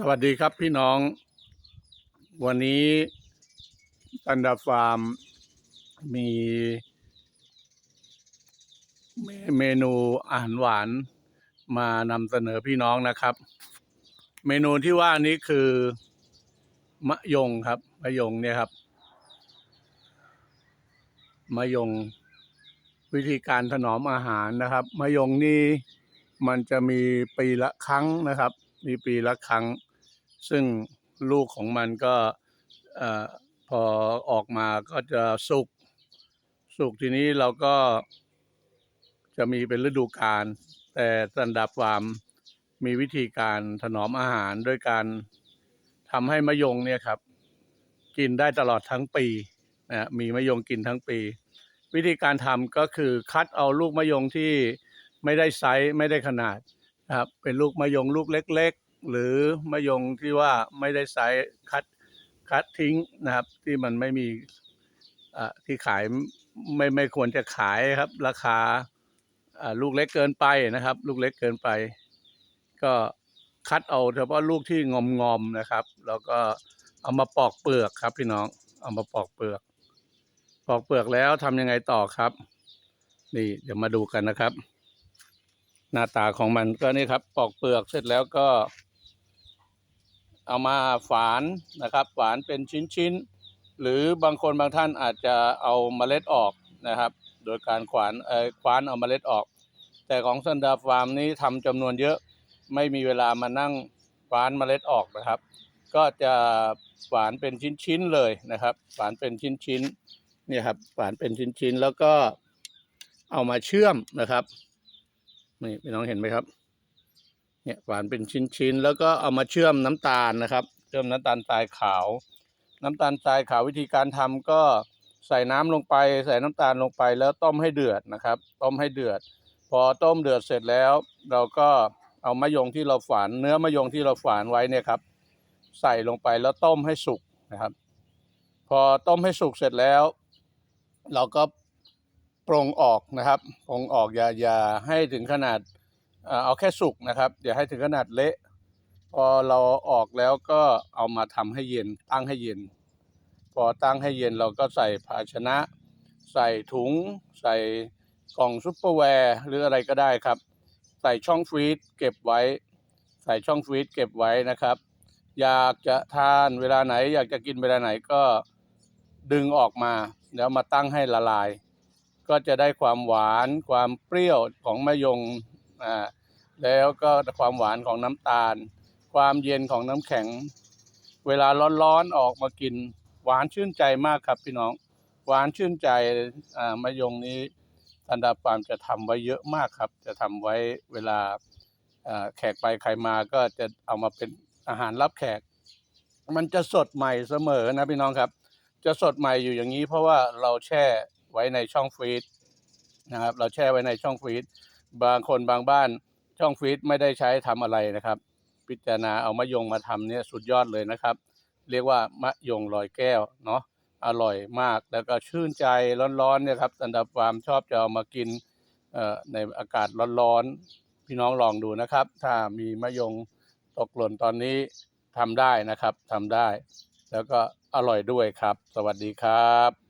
สวัสดีครับพี่น้อง วันนี้ตันดาฟาร์มมีเมเมนูอาหารหวานมานำเสนอพี่น้องนะครับ เมนูที่ว่านี้คือมะยงครับ มะยงเนี่ยครับ มะยงวิธีการถนอมอาหารนะครับ มะยงนี่มันจะมีปีละครั้งนะครับมีปีละครั้ง ซึ่งลูกของมันก็พอออกมาก็จะสุก สุกทีนี้เราก็จะมีเป็นฤดูกาลแต่สันดาบฟาร์มมีวิธีการถนอมอาหารด้วยการทำให้มะยงเนี่ยครับ กินได้ตลอดทั้งปีนะฮะมีมะยงกินทั้งปี วิธีการทำก็คือคัดเอาลูกมะยงที่ไม่ได้ไซส์ไม่ได้ขนาดนะครับเป็นลูกมะยงลูกเล็ก หรือมะยงที่ว่าไม่ได้ไซส์คัดคัดทิ้งนะครับ ที่มันไม่มีอ่าที่ขายไม่ไม่ควรจะขายครับ ราคาอ่าลูกเล็กเกินไปนะครับ ลูกเล็กเกินไป ก็คัดเอาเฉพาะลูกที่งอมงอมนะครับ แล้วก็เอามาปอกเปลือกครับ พี่น้องเอามาปอกเปลือก ปอกเปลือกแล้วทำยังไงต่อครับ นี่เดี๋ยวมาดูกันนะครับ หน้าตาของมันก็นี่ครับ ปอกเปลือกเสร็จแล้วก็ เอามาฝานนะครับฝานเป็นชิ้นๆ หรือบางคนบางท่านอาจจะเอาเมล็ดออกนะครับ โดยการขวานเอ่อคว้านเอาเมล็ดออก แต่ของซันดาฟาร์มนี้ทำจำนวนเยอะไม่มีเวลามานั่งฝานเมล็ดออกนะครับ ก็จะฝานเป็นชิ้นๆเลยนะครับฝานเป็นชิ้นๆเนี่ยครับฝานเป็นชิ้นๆแล้วก็เอามาเชื่อมนะครับนี่พี่น้องเห็นไหมครับ เนี่ยฝานเป็นชิ้นๆ แล้วก็เอามาเชื่อมน้ำตาลนะครับ เชื่อมน้ำตาลทรายขาว น้ำตาลทรายขาววิธีการทำก็ใส่น้ำลงไป ใส่น้ำตาลลงไปแล้วต้มให้เดือดนะครับ ต้มให้เดือด พอต้มเดือดเสร็จแล้ว เราก็เอามะยงที่เราฝานเนื้อมะยงที่เราฝานไว้เนี่ยครับ ใส่ลงไปแล้วต้มให้สุกนะครับ พอต้มให้สุกเสร็จแล้ว เราก็ปรงออกนะครับปรงออกอย่าอย่าให้ถึงขนาด เอาแค่สุกนะครับอย่าให้ถึงขนาดเละ พอเราออกแล้วก็เอามาทำให้เย็นตั้งให้เย็น พอตั้งให้เย็นเราก็ใส่ภาชนะ ใส่ถุง ใส่กล่องซุปเปอร์แวร์หรืออะไรก็ได้ครับ ใส่ช่องฟรีซเก็บไว้ ใส่ช่องฟรีซเก็บไว้นะครับ อยากจะทานเวลาไหน อยากจะกินเวลาไหนก็ดึงออกมาแล้วมาตั้งให้ละลาย ก็จะได้ความหวานความเปรี้ยวของมะยง อ่าแล้วก็ความหวานของน้ำตาล ความเย็นของน้ำแข็ง เวลาร้อนๆออกมากิน หวานชื่นใจมากครับพี่น้อง หวานชื่นใจอ่ามะยงนี้ทันดาฟามจะทำไว้เยอะมากครับ จะทำไว้เวลาอ่าแขกไปใครมาก็จะเอามาเป็นอาหารรับแขก มันจะสดใหม่เสมอนะพี่น้องครับ จะสดใหม่อยู่อย่างนี้ เพราะว่าเราแช่ไว้ในช่องฟรีซนะครับ เราแช่ไว้ในช่องฟรีซ บางคนบางบ้านช่องฟรีซไม่ได้ใช้ทำอะไรนะครับ พิจารณาเอามะยงมาทำเนี่ยสุดยอดเลยนะครับ เรียกว่ามะยงลอยแก้วเนาะอร่อยมากแล้วก็ชื่นใจร้อนๆเนี่ยครับสันดาฟาร์มชอบจะเอามากินเอ่อในอากาศร้อนๆพี่น้องลองดูนะครับ ถ้ามีมะยงตกหล่นตอนนี้ทำได้นะครับทำได้ แล้วก็อร่อยด้วยครับ สวัสดีครับ